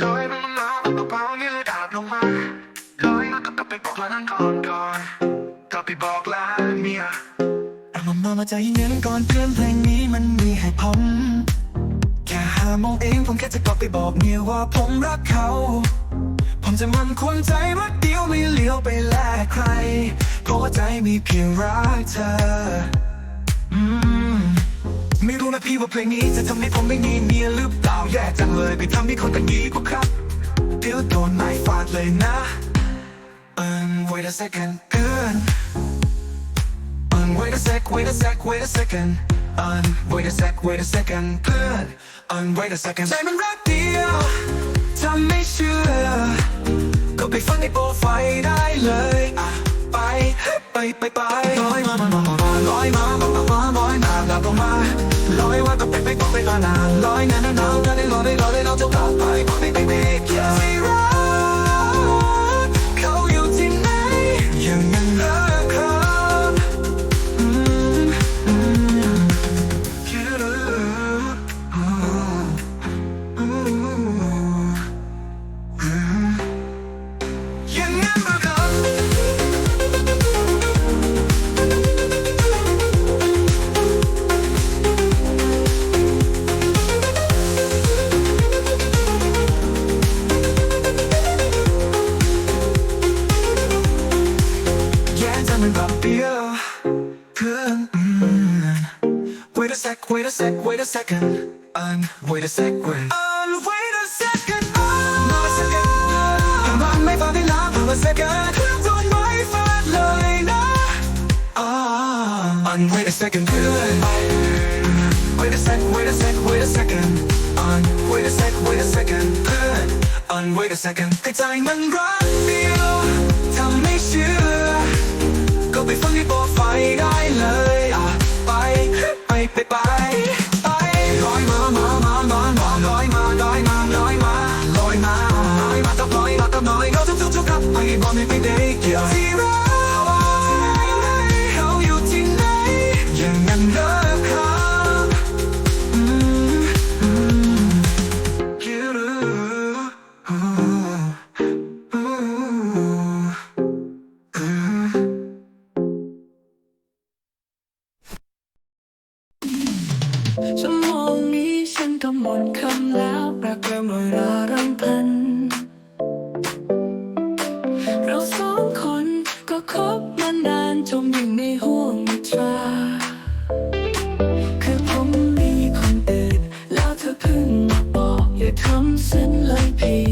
ลอยลงมาเบาๆยืดาบลงมาลอยแล้วก็กลับไปบอกลานั่งก่อนก่อนกลับไปบอกลาเมียเอามามามาใจเย็นก่อนเพื่อนเพลงนี้มันมีให้ผมแค่หาโมงเองผมแค่จะกลับไปบอกเมียว่าผมรักเขา ผมจะมันควรใจรักเดียวไม่เลี้ยวไปแลกใคร เพราะว่าใจมีเพียงรักเธอ นะพี่ว่าเพลงนี้จะทำให้ผมไม่มีเมียหรือเปล่าแย่จังเลยไปทำให้คนกันดีกว่าครับเดี๋ยวโดนไม้ฟาดเลยนะเอิน wait a second เกิน Um, wait a sec, wait a sec, wait a second. Um, wait a sec, wait a second. เพื่อน Um, wait a second. ใจมันรักเดียวทำไม่เชื่อ ก็ไปฟังในโปรไฟล์ได้เลยอะไป ไปไปไปลอยมามามามาลอยมามามาลอยมา ไปไปก็ไปมานาลอยนานานานาได้ลอยได้ลอยได้ลอยจะกลับไป a sec, wait a second um, Wait a sec, wait um, Wait a second um, Not a second ทำไมไม่ฟังได้ละ Not a second เครื่องโดนไม้ฟาดเลยนะ Ah, um, wait a second เพื่อน Wait a sec, wait a sec, wait a second um, Wait a sec, wait a second เพื่อน um, Wait a second แต่ใจมันรักเดียวทำไม่เชื่อ ก็ไปฟังที่โปรไฟล์ได้เลยอะไปไปไปไปารำพัน เราสองคนก็คบมานานจมอยู่ในห่วงนิทราคือผมมีคนอื่นแล้วเธอเพิ่งมาบอกอย่าทำเส้นเลยพี่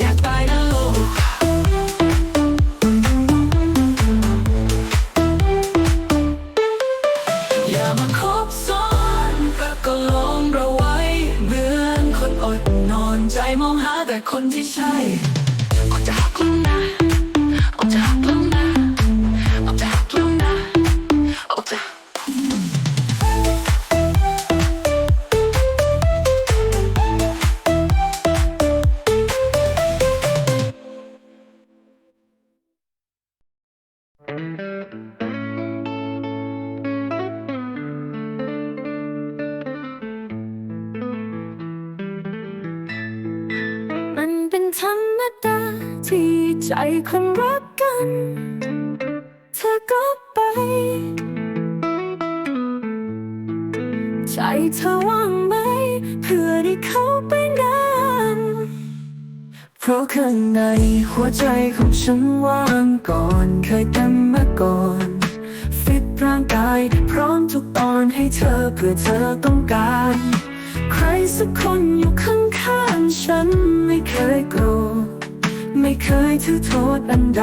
อยากตายนะโลกอย่ามาคบซ้อนรักก็ล้อมเราไว้เหมือนคนอดนอนใจมองหาแต่คนที่ใช่ เธอว่างไหม เพื่อได้เข้าไปนานเพราะข้างในหัวใจของฉันว่างก่อน เคยเต็มมาก่อน ฟิตร่างกายพร้อมทุกตอนให้เธอเพื่อเธอต้องการ ใครสักคนอยู่ข้างๆฉันไม่เคยโกรธไม่เคยถือโทษอันใด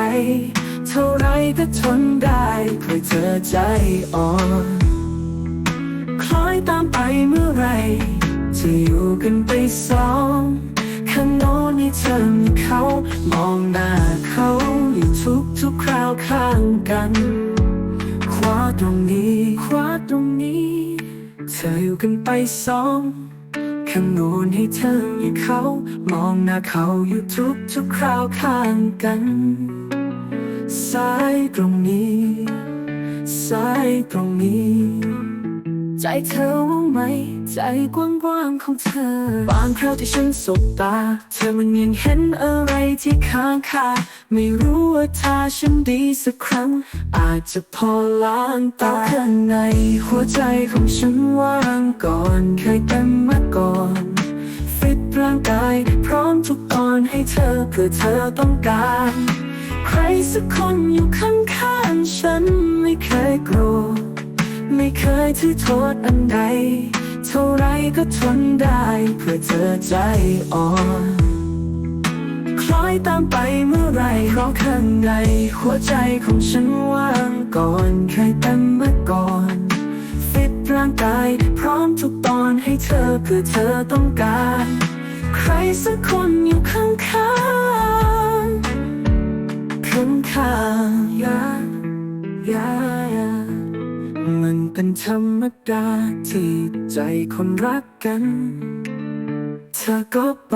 เท่าไรก็ทนได้เพราะเธอใจอ่อน อยตามไปเมื่อไร จะอยู่กันไปสองข้างโน้นให้เธอมีเขา มองหน้าเขาอยู่ทุกทุกคราวข้างกัน คว้าตรงนี้ คว้าตรงนี้ เธออยู่กันไปสองข้างโน้นให้เธอมีเขา มองหน้าเขาอยู่ทุกทุกคราวข้างกัน ซ้ายตรงนี้ ซ้ายตรงนี้ ใจเธอว่างไหม ใจกว้างๆของเธอ บางคราวที่ฉันสบตา เธอมันยังเห็นอะไรที่ค้างคาไม่รู้ว่าถ้าฉันดีสักครั้ง อาจจะพอล้างตาข้างในหัวใจของฉันว่างก่อนเคยเต็มมาก่อน ฟิตร่างกายพร้อมทุกตอนให้เธอเพื่อเธอต้องการ ใครสักคนอยู่ข้างๆฉันไม่เคยโกรธ ไม่เคยถือโทษอันใด เท่าไรก็ทนได้เพื่อเธอใจอ่อนคล้อยตามไปเมื่อไรเพราะข้างใน หัวใจของฉันว่างก่อนเคยเป็นเมื่อก่อน ฟิตร่างกายพร้อมทุกตอนให้เธอเพื่อเธอต้องการ ใครสักคนอยู่ข้างข้ เป็นธรรมดาที่ใจคนรักกัน เธอก็ไป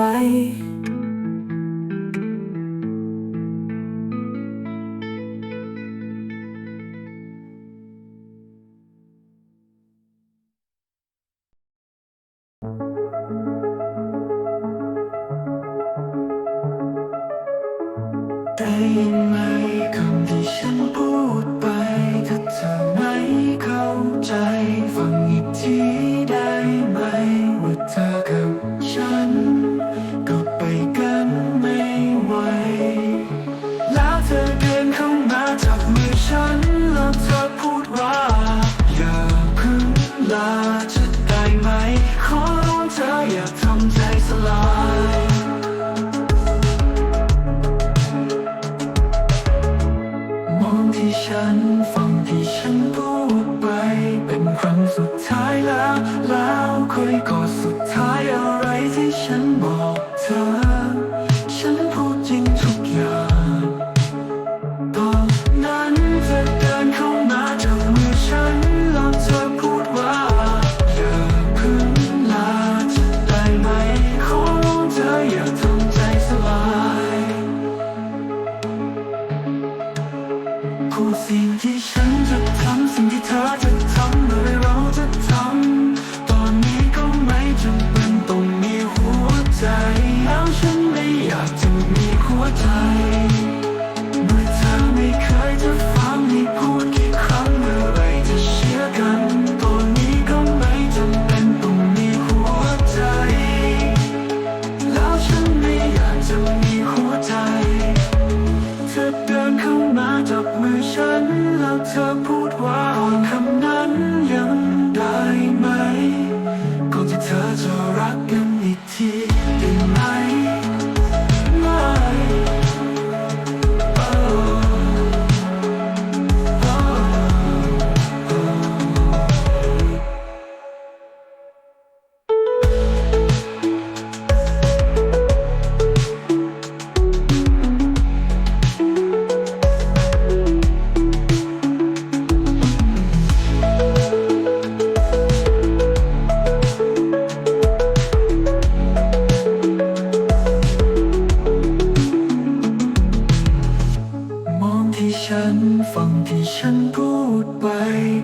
ฉันฟังที่ฉันพูดไป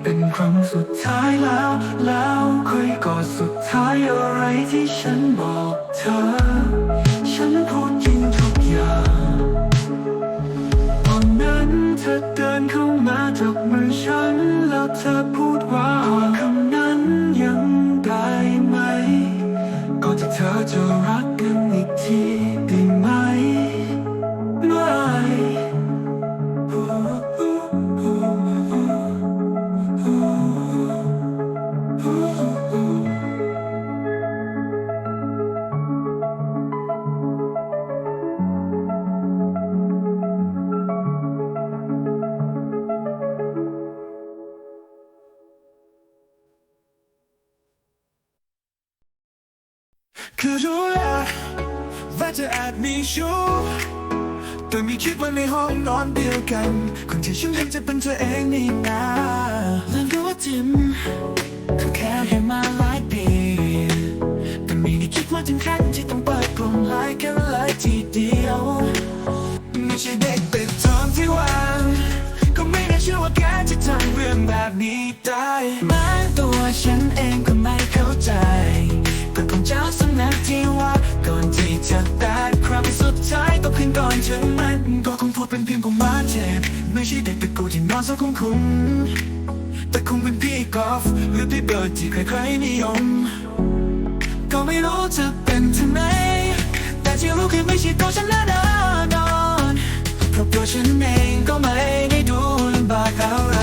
เป็นครั้งสุดท้ายแล้ว แล้วคุยก็สุดท้ายอะไรที่ฉันบอกเธอ ฉันพูดจริงทุกอย่างตอนนั้นเธอเดินเข้ามาจับมือฉันแล้วเธอพูด คือรู้และว่าจะอาจมีชู้แต่ม่คิดว่าในห้องนอนเดียวกัน คนที่ฉันเห็นจะเป็นเธอเองนี่นะแล้วรู้ว่าจิมเขาแค่เห็นมาหลายปีแต่ไม่ได้คิดว่าถึงขั้นที่ต้องเปิดกลุ่มไลน์กันเลยทีเดียวไม่ใช่เด็กเปิดทอมที่วางก็ไม่น่าเชื่อว่าแกจะทำเรื่องแบบนี้ได้แม้ตัวฉันเองก็ไม่เข้าใจ เจ้าสำนักที่ว่าก่อนที่จะแตัดครั้งสุดท้ายต้องขึ้นก่อนถึงมันก็คงพูดเป็นเพียงของมาเจ็บไม่ใช่เด็กตะกูที่นอนซอกของคุณแต่คงเป็นพี่กอล์ฟหรือพี่เบิร์ดที่ใครๆนิยม ก็ไม่รู้จะเป็นทางไหนแต่ที่รู้คือไม่ใช่ตัวฉันแน่นอนเพราะตัวฉันเองก็ไม่ได้ดูลำบากอะไร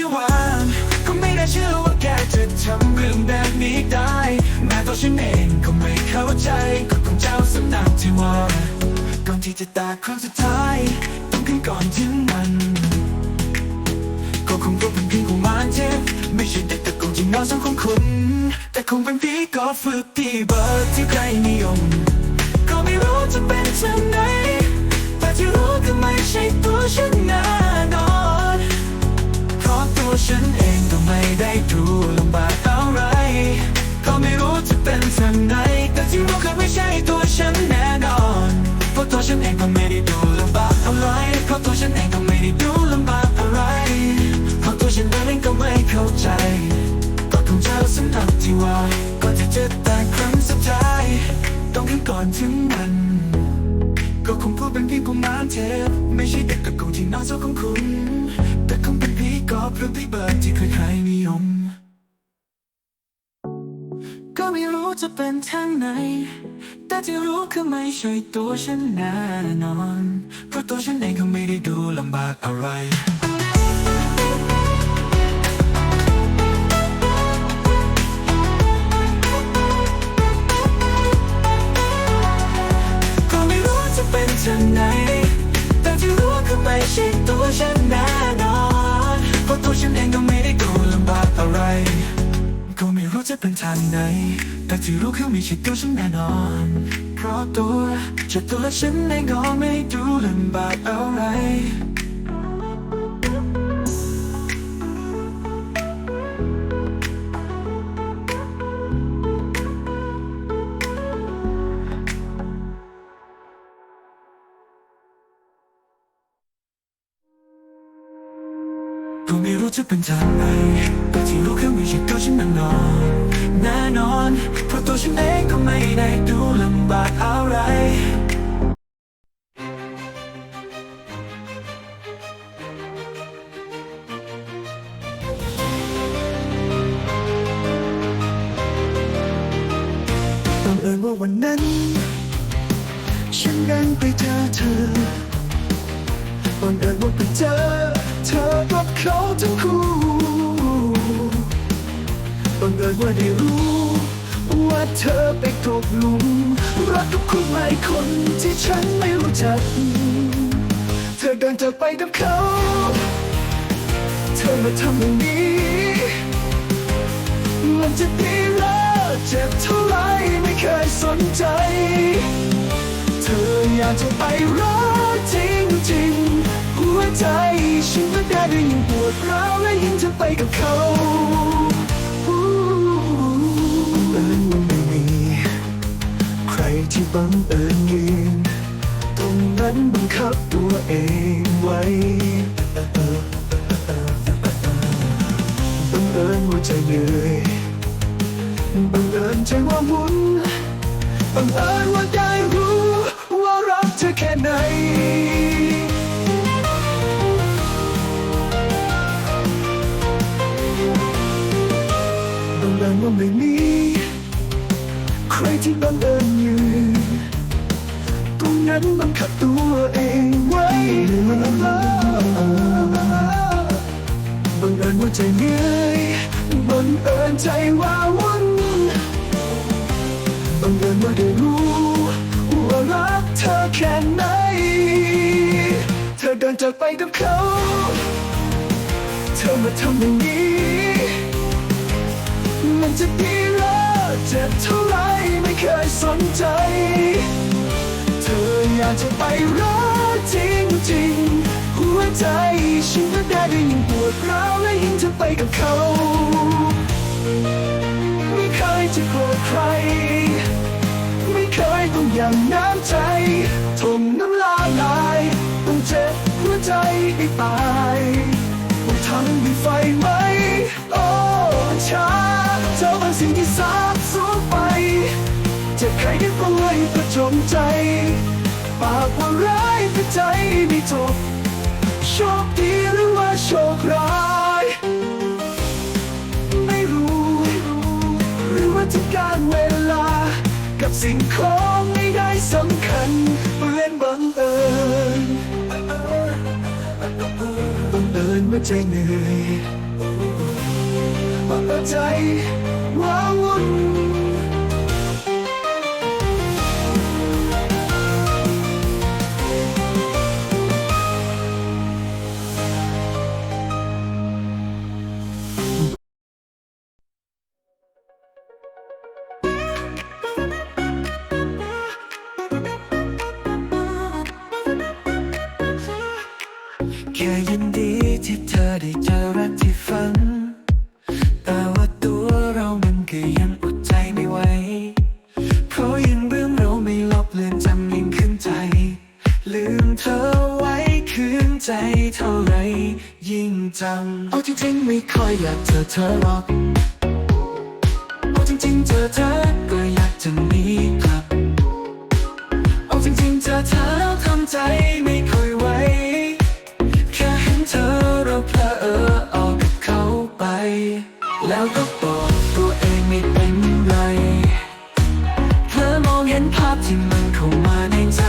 ที่วางก็ไม่น่าเชื่อว่าแกจะทำเรื่องแบบนี้ได้ แม้ตัวฉันเองก็ไม่เข้าใจกฎของเจ้าสำนักที่ว่า ก่อนที่จะตาครั้งสุดท้าย ต้องขึ้นก่อนถึงมันก็คงรู้เป็นเพียงของมันเจ็บไม่ใช่เด็กตะโกนที่นอนสังของคุณ แต่คงเป็นพี่กอล์ฟฝึกที่เบิร์ดที่ใครนิยม ก็ไม่รู้จะเป็นทางไหนแต่ที่รู้ก็ไม่ใช่ตัวฉันแน่นอน ฉันเองก็ไม่ได้ดูลำบากอะไรก็ไม่รู้จะเป็นทางไหน แต่ที่รู้ก็ไม่ใช่ตัวฉันแน่นอนเพราะตัวฉันเองก็ไม่ได้ดูลำบากอะไรเพราะตัวฉันเองก็ไม่ได้ดูลำบากอะไรเพราะตัวฉันเองก็ไม่เข้าใจก็คงเจ้าสำนักที่ว่าก่อนที่จะแต่ครั้งสุดท้ายต้องขึ้นก่อนถึงมัน ก็คงพูดเป็นเพียงกุมารเทพไม่ใช่เด็กกับกูที่นอนโซของคุณ อบหรือพี่เบิร์ดที่ใครๆนิยม ก็ไม่รู้จะเป็นทางไหน แต่ที่รู้คือไม่ใช่ตัวฉันแน่นอน เพราะตัวฉันเองก็ไม่ได้ดูลำบากอะไรก็ไม่รู้จะเป็นทางไหน แต่ที่รู้คือไม่ใช่ตัวฉันแน่นอน ไม่รู้จะเป็นทางไหน แต่ที่รู้คือไม่ใช่ตัวฉันแน่นอน เพราะตัวจะตัวฉันเองก็ไม่ดูลำบากอะไรก็ไม่รู้จะเป็นทางไหนแต่ที่รู้คือไม่ใช่ตัวฉันแน่นอนแน่นอน เพราะตัวฉันเองก็ไม่ได้ดูลำบากอะไรบังเอิญว่าวันนั้น ฉันดันไปเจอเธอบังเอิญว่าไปเจอ เธอกับเขาทั้งคู่บังเอิญว่าได้รู้ เธอไปตกหลุม รักกับคนใหม่คนที่ฉันไม่รู้จัก เธอเดินจากไปกับเขา เธอมาทำอย่างนี้ มันจะดีแล้ว เจ็บเท่าไรไม่เคยสนใจ เธออยากจะไปรักจริงจริงๆหัวใจฉันก็ได้ได้ยิ่งปวดร้าวและยิ่งจะไปกับเขา บังเอิญยืนตรงนั้นบังคับตัวเองไว้บังเอิญว่าใจเหนื่อยบังเอิญใจว่าหมุนบังเอิญว่าได้รู้ว่ารักเธอแค่ไหนบังเอิญว่าไม่มีใครที่บังเอิญ นั้นบังคับตัวเองไว้ใจเหนื่อยบังเอิญใจว่าวุ่นบังเอิญว่าได้รู้ว่ารักเธอแค่ไหน เธอเดินจากไปกับเขา เธอมาทำอย่างนี้ มันจะดีหรือเจ็บเท่าไรไม่เคยสนใจ อยากจะไปรักจริงจริงๆ หัวใจฉันก็ได้ได้ยิ่งปวดร้าวและยิ่งจะไปกับเขา ไม่เคยจะโกรธใคร ไม่เคยต้องอย่างน้ำใจทมน้ำลายลายต้องเจ็บหัวใจให้ตายต้องทำให้ไฟไหม โอ้ช้าเจ้าบางสิ่งที่สาบสูญไป จะใครได้ป่วยก็จงใจ ปากว่าร้ายแต่ใจไม่จบโชคดีหรือว่าโชคร้ายไม่รู้ หรือว่าจะการเวลา กับสิ่งของไม่ได้สำคัญเล่นบังเอิญบังเอิญเมื่อใจเหนื่อยบังเอิญใจว้าวุ่น เจอเธอหรอกเอาจริงๆเจอเธอก็อยากจะหนีกลับ เอาจริงๆเจอเธอแล้วทำใจไม่ค่อยไหว แค่เห็นเธอเราเพลอเออออกกับเขาไป แล้วก็บอกตัวเองไม่เป็นไรเธอมองเห็นภาพที่มันเข้ามาในใจ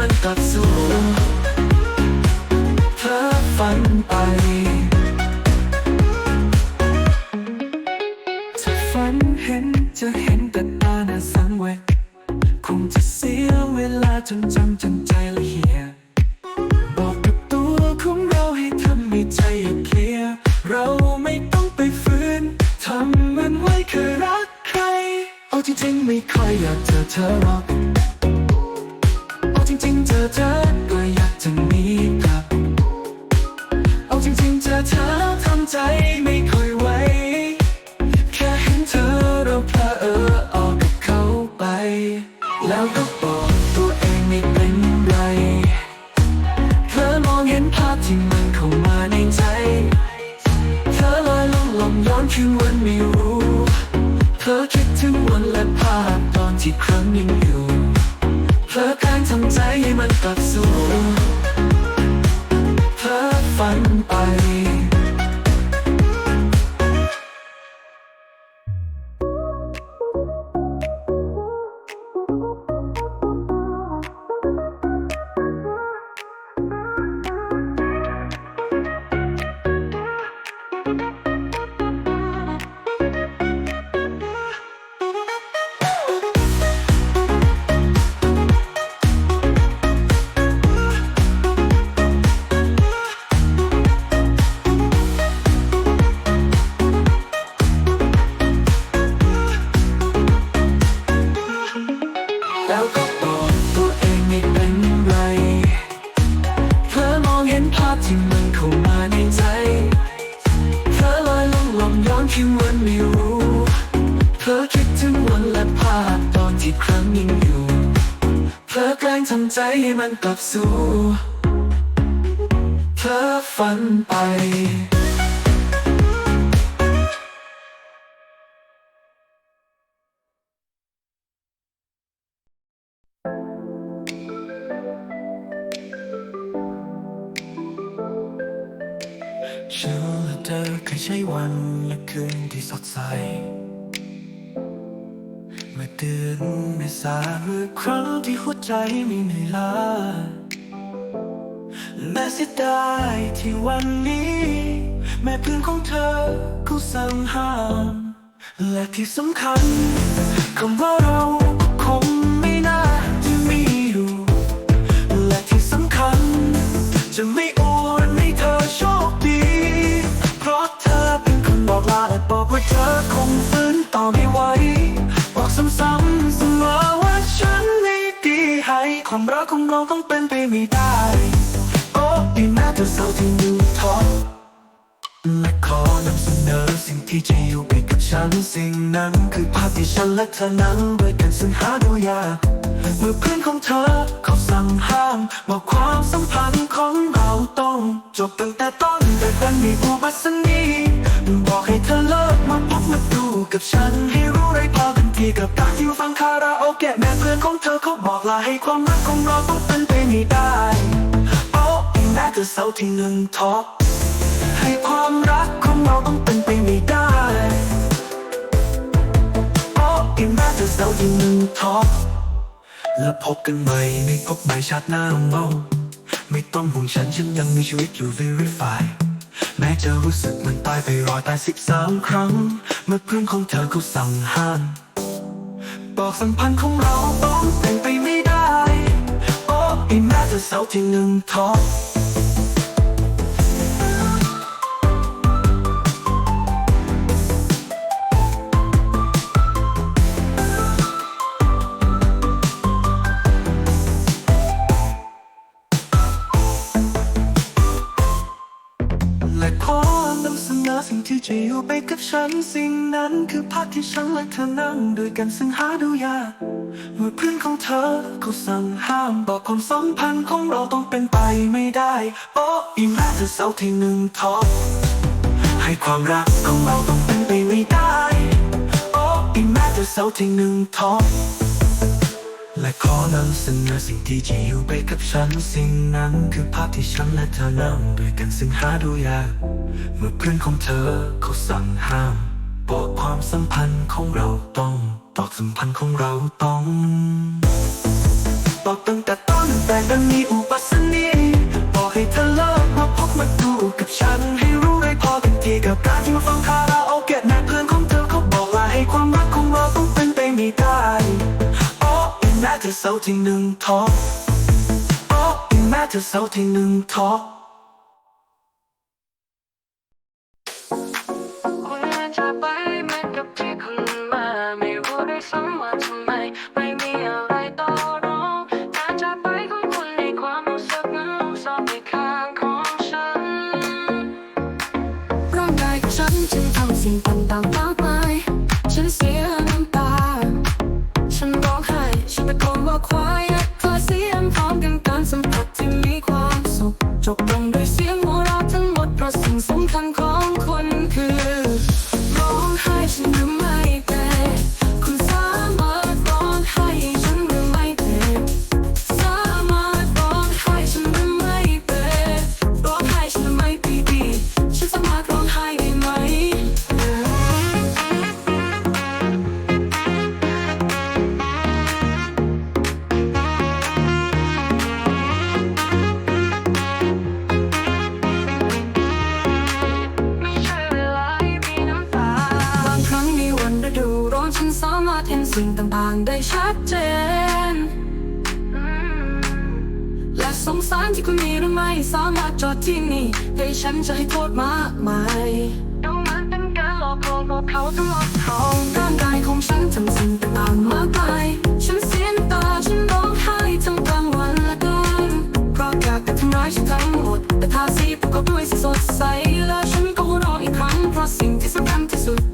ำ แฝันไปฉันและเธอเคยใช้วันและคืนที่สดใส เมื่อเดือนเมษาเมื่อครั้งที่หัวใจไม่เหนื่อยล้า และเสียดายที่วันนี้ แม่เพื่อนของเธอเขาสั่งห้าม และที่สำคัญคำว่าเราคงไม่น่าจะมีอยู่ และที่สำคัญ จะไม่อวยให้เธอโชคดี เพราะเธอเป็นคนบอกลาและบอกว่าเธอคงฟื้นต่อไม่ไหวบอกซ้ำๆเสมอว่าฉันไม่ดีให้ความรักของเราต้องเป็นไปไม่ได้ ดีแม้เธอเศร้าที่อยู่ท้อและขอนำเสนอสิ่งที่จะอยู่ไปกับฉันสิ่งนั้นคือภาพที่ฉันและเธอนั้นด้วยกันซึ่งหาดูยากเมื่อเพื่อนของเธอเขาสั่งห้ามบอกความสัมพันธ์ของเราต้อง จบตั้งแต่ต้นแต่ดันมีอุบัตินีบอกให้เธอเลิกมาพบมาดูกับฉันให้รู้ไรพอกันทีกับการที่ฟังคาราโอเกะแม่เพื่อนของเธอเขาบอกลาให้ความรักของเราต้องเป็นไปไม่ได้ แม้จะเศร้าที่หนึ่งท้อให้ความรักของเราต้องเป็นไปไม่ได้โอ้อีแม้จะเศร้าที่หนึ่งท้อแล้วพบกันใหม่ไม่พบใหม่ชาติหน้าของเมาไม่ต้องห่วงฉันฉันยังมีชีวิตอยู่ verify แม้จะรู้สึกเหมันตายไปรอยตายสิบสามครั้ง เมื่อเพื่อนของเธอเขาสั่งห้ามบอกสัมพันธ์ของเราต้องเป็นไปไม่ได้ โอ้อีแม้จะเศร้าที่หนึ่งท้อ สิ่งที่จะอยู่ไปกับฉันสิ่งนั้นคือภาพที่ฉันและเธอนั่งด้วยกันซึ่งหาดูยากเมื่อเพื่อนของเธอเขาสั่งห้ามบอกความสัมพันธ์ของเราต้องเป็นไปไม่ได้โอ้อีแม้เธอเศร้าที่หนึ่งท้อให้ความรักของเราต้องเป็นไปไม่ได้โอ้อีแม้เธอเศร้าที่หนึ่งท้อ และขอนำเสนอสิ่งที่จะอยู่ไปกับฉันสิ่งนั้นคือภาพที่ฉันและเธอนั่งด้วยกันซึ่งหาดูยาก เมื่อเพื่อนของเธอเขาสั่งห้ามบอกความสัมพันธ์ของเราต้องบอกสัมพันธ์ของเราต้องบอกตั้งแต่ต้นแต่ดันมีอุปสรรคนี้บอกให้เธอเลิกมาพบมาดูกับฉันให้รู้ เธอเศร้าที่หนึ่งท้อโอ้อีแม่เธอเศร้าที่หนึ่งท้อคุณจะไปแม้กับที่คุณมาไม่รู้ด้วยซ้ำว่า ว่าควายเพราะเสียงพร้อมกันการสัมผัสที่มีความสุขจบลง ชัดเจน และสงสารที่คุณมีหรือไม่สามารถจอดที่นี่ให้ฉันจะให้โทษมากมายดูมือนเป็นการหลอกลวงพวกเขาทั้งหมดของร่างกายของฉันทำสิ่งต่างๆมากมายฉันเสียน้ำตาฉันร้องไห้ทั้งกลางวันและกลางเพราะอยากจะทำร้ายฉันทั้งหมดแต่ทาสีประกอบด้วยสีสดใสและฉันก็หัวเราะอีกครั้งเพราะสิ่งที่สำคัญที่สุด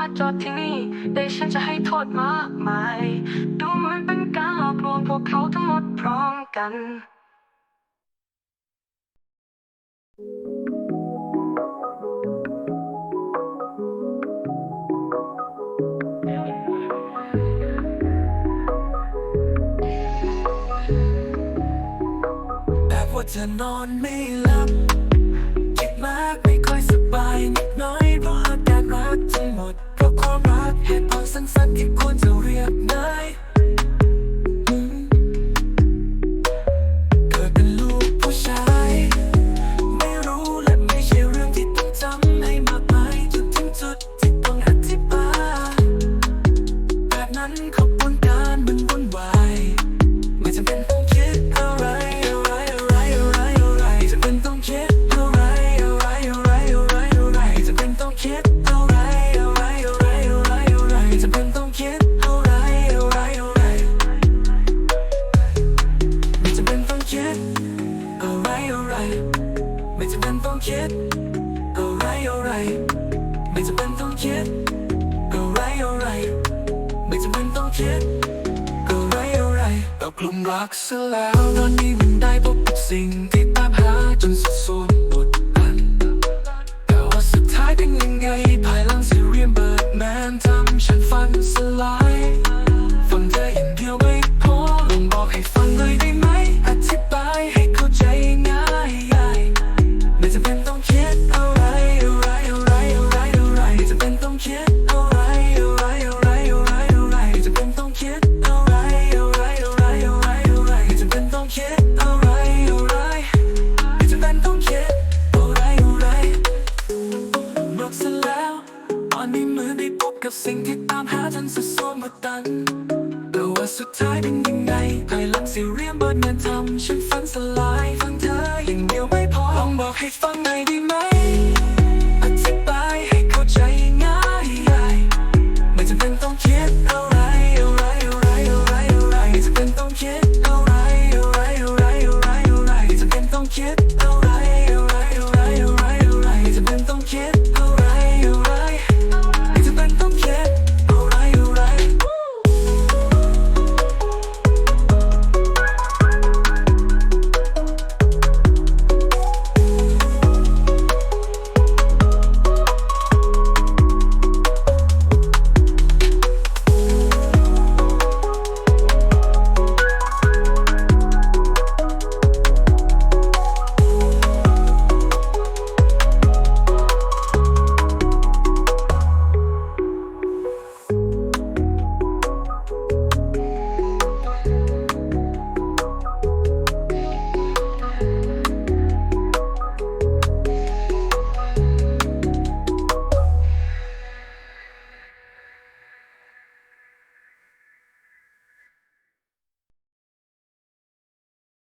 มาจอดที่นี่แต่ฉันจะให้โทษมากมาย ดูเหมือนเป็นการหลอกลวงพวกเขาทั้งหมดพร้อมกันแบบว่าเธอนอนไม่หลับ คิดมากไม่ค่อยสบาย สั้นๆที่ควรจะ